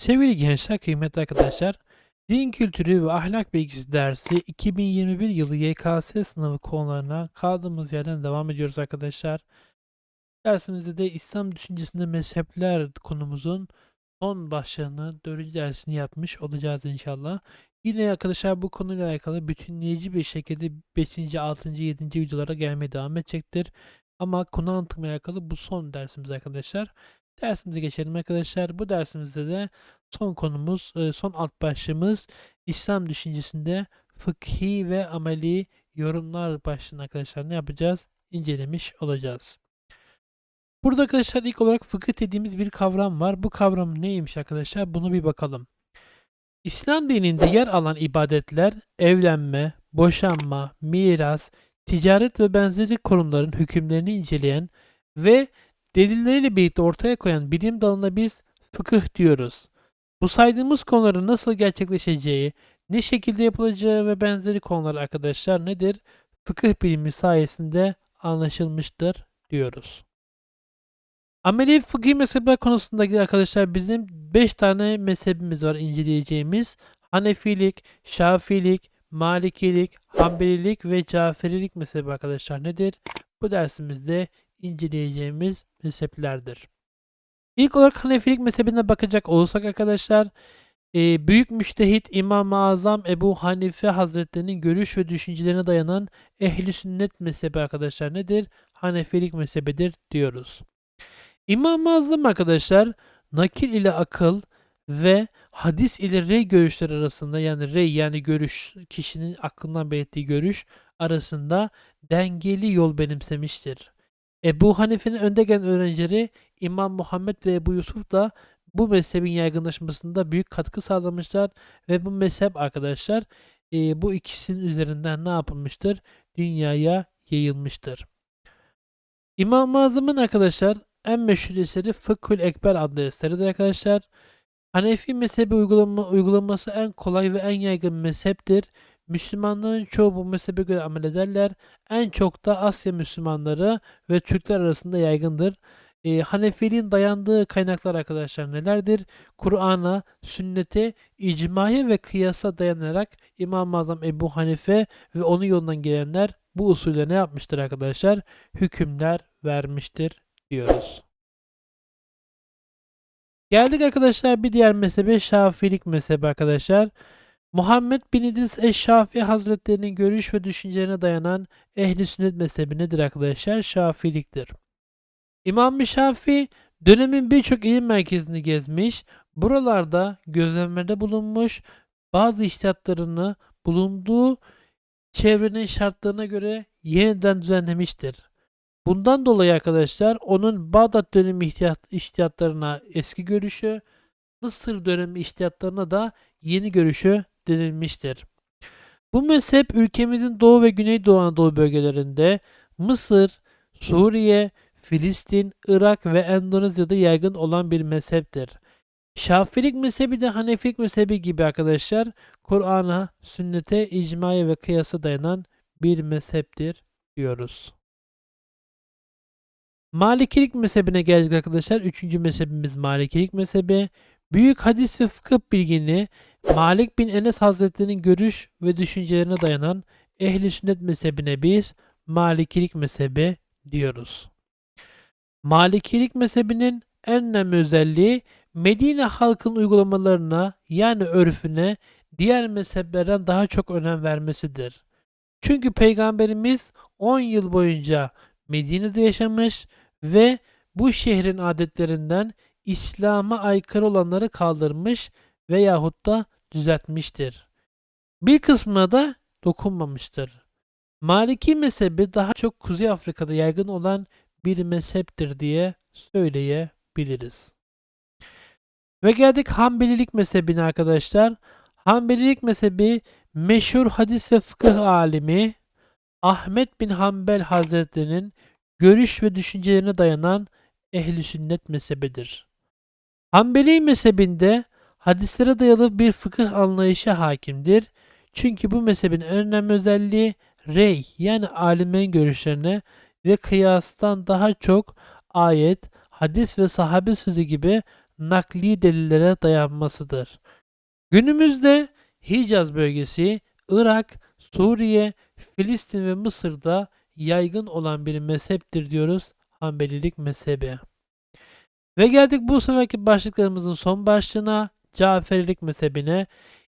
Sevgili gençler, kıymetli arkadaşlar, Din Kültürü ve Ahlak Bilgisi dersi 2021 yılı YKS sınavı konularına kaldığımız yerden devam ediyoruz arkadaşlar. Dersimizde de İslam düşüncesinde mezhepler konumuzun son başlığını, dördüncü dersini yapmış olacağız inşallah. Yine arkadaşlar bu konuyla alakalı bütünleyici bir şekilde 5. 6. 7. videolara gelmeye devam edecektir. Ama konu anlatımla alakalı bu son dersimiz arkadaşlar. Dersimize geçelim arkadaşlar. Bu dersimizde de son konumuz, e, son alt başlığımız İslam düşüncesinde fıkhi ve ameli yorumlar başlığını arkadaşlar ne yapacağız? İncelemiş olacağız. Burada arkadaşlar ilk olarak fıkıh dediğimiz bir kavram var. Bu kavram neymiş arkadaşlar? Bunu bir bakalım. İslam dininde yer alan ibadetler evlenme, boşanma, miras, ticaret ve benzeri konuların hükümlerini inceleyen ve delilleriyle birlikte ortaya koyan bilim dalına biz fıkıh diyoruz. Bu saydığımız konuların nasıl gerçekleşeceği, ne şekilde yapılacağı ve benzeri konular arkadaşlar nedir? Fıkıh bilimi sayesinde anlaşılmıştır diyoruz. Ameli fıkhi mezhepler konusundaki arkadaşlar bizim 5 tane mezhebimiz var inceleyeceğimiz. Hanefilik, Şafilik, Malikilik, Hanbelilik ve Caferilik mezhebi arkadaşlar nedir? Bu dersimizde inceleyeceğimiz mezheplerdir. İlk olarak Hanefilik mezhebine bakacak olursak arkadaşlar e, büyük müştehit İmam-ı Azam Ebu Hanife Hazretleri'nin görüş ve düşüncelerine dayanan ehli sünnet mezhebi arkadaşlar nedir? Hanefilik mezhebidir diyoruz. İmam-ı Azam arkadaşlar nakil ile akıl ve hadis ile rey görüşler arasında yani rey yani görüş kişinin aklından belirttiği görüş arasında dengeli yol benimsemiştir. Ebu Hanife'nin önde gelen öğrencileri İmam Muhammed ve Ebu Yusuf da bu mezhebin yaygınlaşmasında büyük katkı sağlamışlar ve bu mezhep arkadaşlar e, bu ikisinin üzerinden ne yapılmıştır? Dünyaya yayılmıştır. İmam-ı Azam'ın arkadaşlar en meşhur eseri Fıkhül Ekber adlı eseridir arkadaşlar. Hanefi mezhebi uygulama, uygulaması en kolay ve en yaygın mezheptir. Müslümanların çoğu bu mezhebe göre amel ederler. En çok da Asya Müslümanları ve Türkler arasında yaygındır. E, Hanefiliğin dayandığı kaynaklar arkadaşlar nelerdir? Kur'an'a, sünnete, icmaya ve kıyasa dayanarak İmam-ı Azam Ebu Hanife ve onun yolundan gelenler bu usulle ne yapmıştır arkadaşlar? Hükümler vermiştir diyoruz. Geldik arkadaşlar bir diğer mezhebe Şafiilik mezhebi arkadaşlar. Muhammed bin İdris Eşşafi Hazretlerinin görüş ve düşüncelerine dayanan ehli sünnet mezhebi nedir arkadaşlar? Şafiiliktir. İmam Şafi dönemin birçok ilim merkezini gezmiş, buralarda gözlemlerde bulunmuş, bazı iştihatlarını bulunduğu çevrenin şartlarına göre yeniden düzenlemiştir. Bundan dolayı arkadaşlar onun Bağdat dönemi iştihatlarına eski görüşü, Mısır dönemi iştihatlarına da yeni görüşü denilmiştir. Bu mezhep ülkemizin Doğu ve Güneydoğu Anadolu bölgelerinde Mısır, Suriye, Filistin, Irak ve Endonezya'da yaygın olan bir mezheptir. Şafilik mezhebi de Hanefilik mezhebi gibi arkadaşlar Kur'an'a, sünnete, icmaya ve kıyasa dayanan bir mezheptir diyoruz. Malikilik mezhebine geldik arkadaşlar. Üçüncü mezhebimiz Malikilik mezhebi. Büyük hadis ve fıkıh bilgini Malik bin Enes Hazretleri'nin görüş ve düşüncelerine dayanan ehli sünnet mezhebine biz Malikilik mezhebi diyoruz. Malikilik mezhebinin en önemli özelliği Medine halkın uygulamalarına yani örfüne diğer mezheplerden daha çok önem vermesidir. Çünkü Peygamberimiz 10 yıl boyunca Medine'de yaşamış ve bu şehrin adetlerinden İslam'a aykırı olanları kaldırmış veyahut da düzeltmiştir. Bir kısmına da dokunmamıştır. Maliki mezhebi daha çok Kuzey Afrika'da yaygın olan bir mezheptir diye söyleyebiliriz. Ve geldik Hanbelilik mezhebine arkadaşlar. Hanbelilik mezhebi meşhur hadis ve fıkıh alimi Ahmet bin Hanbel Hazretleri'nin görüş ve düşüncelerine dayanan ehli sünnet mezhebidir. Hanbeli mezhebinde hadislere dayalı bir fıkıh anlayışı hakimdir. Çünkü bu mezhebin önemli özelliği rey yani alimlerin görüşlerine ve kıyastan daha çok ayet, hadis ve sahabe sözü gibi nakli delillere dayanmasıdır. Günümüzde Hicaz bölgesi, Irak, Suriye, Filistin ve Mısır'da yaygın olan bir mezheptir diyoruz Hanbelilik mezhebi. Ve geldik bu seferki başlıklarımızın son başlığına Caferilik mezhebine.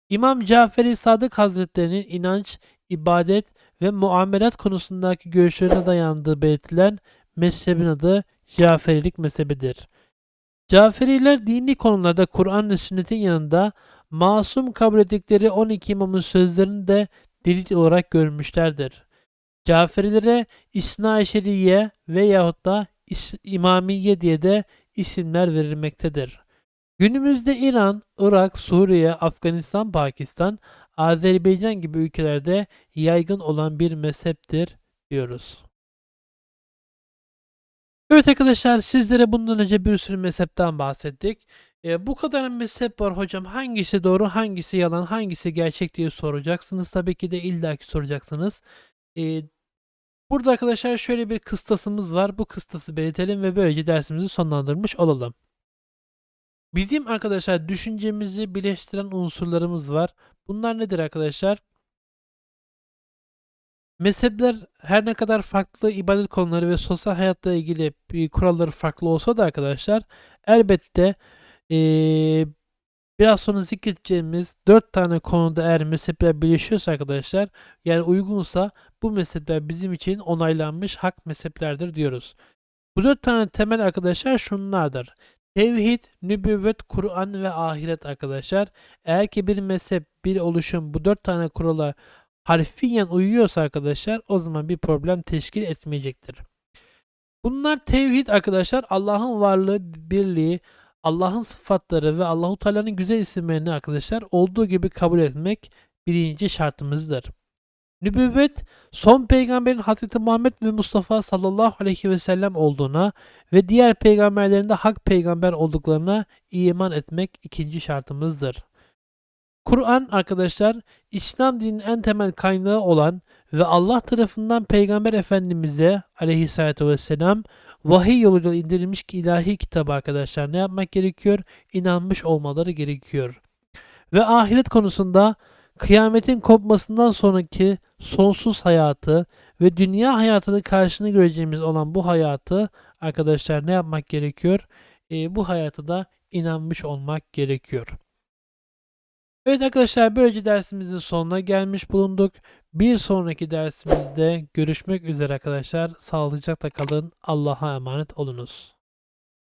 İmam Caferi Sadık Hazretlerinin inanç, ibadet ve muamelat konusundaki görüşlerine dayandığı belirtilen mezhebin adı Caferilik mezhebidir. Caferiler dini konularda Kur'an ve sünnetin yanında masum kabul ettikleri 12 imamın sözlerini de delil olarak görmüşlerdir. Caferilere İsna Şeriye veyahut da İmamiye diye de isimler verilmektedir. Günümüzde İran, Irak, Suriye, Afganistan, Pakistan, Azerbaycan gibi ülkelerde yaygın olan bir mezheptir diyoruz. Evet arkadaşlar sizlere bundan önce bir sürü mezhepten bahsettik. E, bu kadar mezhep var hocam hangisi doğru hangisi yalan hangisi gerçek diye soracaksınız. Tabii ki de illaki soracaksınız. E, burada arkadaşlar şöyle bir kıstasımız var. Bu kıstası belirtelim ve böylece dersimizi sonlandırmış olalım. Bizim arkadaşlar düşüncemizi birleştiren unsurlarımız var. Bunlar nedir arkadaşlar? Mezhepler her ne kadar farklı ibadet konuları ve sosyal hayatla ilgili bir kuralları farklı olsa da arkadaşlar elbette eee, biraz sonra zikredeceğimiz dört tane konuda eğer mezhepler birleşiyorsa arkadaşlar yani uygunsa bu mezhepler bizim için onaylanmış hak mezheplerdir diyoruz. Bu dört tane temel arkadaşlar şunlardır. Tevhid, nübüvvet, Kur'an ve ahiret arkadaşlar. Eğer ki bir mezhep, bir oluşum bu dört tane kurala harfiyen uyuyorsa arkadaşlar o zaman bir problem teşkil etmeyecektir. Bunlar tevhid arkadaşlar Allah'ın varlığı, birliği, Allah'ın sıfatları ve Allahu Teala'nın güzel isimlerini arkadaşlar olduğu gibi kabul etmek birinci şartımızdır. Nübüvvet son peygamberin Hazreti Muhammed ve Mustafa sallallahu aleyhi ve sellem olduğuna ve diğer peygamberlerin de hak peygamber olduklarına iman etmek ikinci şartımızdır. Kur'an arkadaşlar İslam dininin en temel kaynağı olan ve Allah tarafından Peygamber Efendimiz'e aleyhissalatü vesselam vahiy yoluyla indirilmiş ilahi kitabı arkadaşlar ne yapmak gerekiyor? İnanmış olmaları gerekiyor. Ve ahiret konusunda kıyametin kopmasından sonraki sonsuz hayatı ve dünya hayatını karşını göreceğimiz olan bu hayatı arkadaşlar ne yapmak gerekiyor? Ee, bu hayatı da inanmış olmak gerekiyor. Evet arkadaşlar böylece dersimizin sonuna gelmiş bulunduk. Bir sonraki dersimizde görüşmek üzere arkadaşlar. Sağlıcakla kalın. Allah'a emanet olunuz.